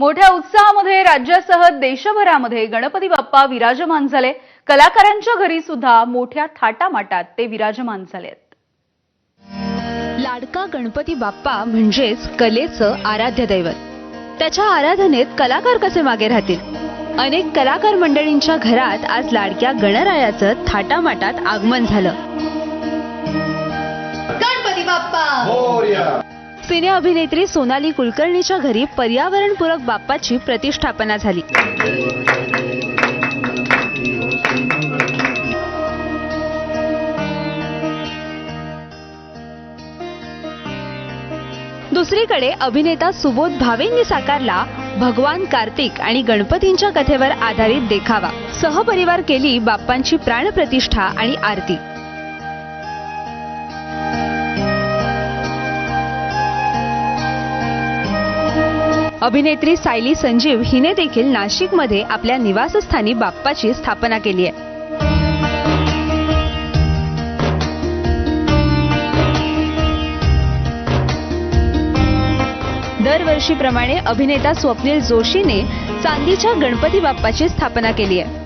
मोठ्या उत्साहामध्ये राज्यासह देशभरामध्ये गणपती बाप्पा विराजमान झाले. कलाकारांच्या घरी सुद्धा मोठ्या थाटामाटात ते विराजमान झालेत लाडका गणपती बाप्पा म्हणजेच कलेचं आराध्य दैवत. त्याच्या आराधनेत कलाकार कसे मागे राहतील? अनेक कलाकार मंडळींच्या घरात आज लाडक्या गणरायाचं थाटामाटात आगमन झालं. सिने अभिनेत्री सोनाली कुलकर्णीच्या घरी पर्यावरणपूरक बाप्पाची प्रतिष्ठापना झाली. दुसरीकडे अभिनेता सुबोध भावेंनी साकारला भगवान कार्तिक आणि गणपतींच्या कथेवर आधारित देखावा. सहपरिवार केली बाप्पांची प्राणप्रतिष्ठा आणि आरती. अभिनेत्री सायली संजीव हिने देखील नाशिकमध्ये आपल्या निवासस्थानी बाप्पाची स्थापना केली आहे. दरवर्षीप्रमाणे अभिनेता स्वप्नील जोशीने चांदीच्या गणपती बाप्पाची स्थापना केली आहे.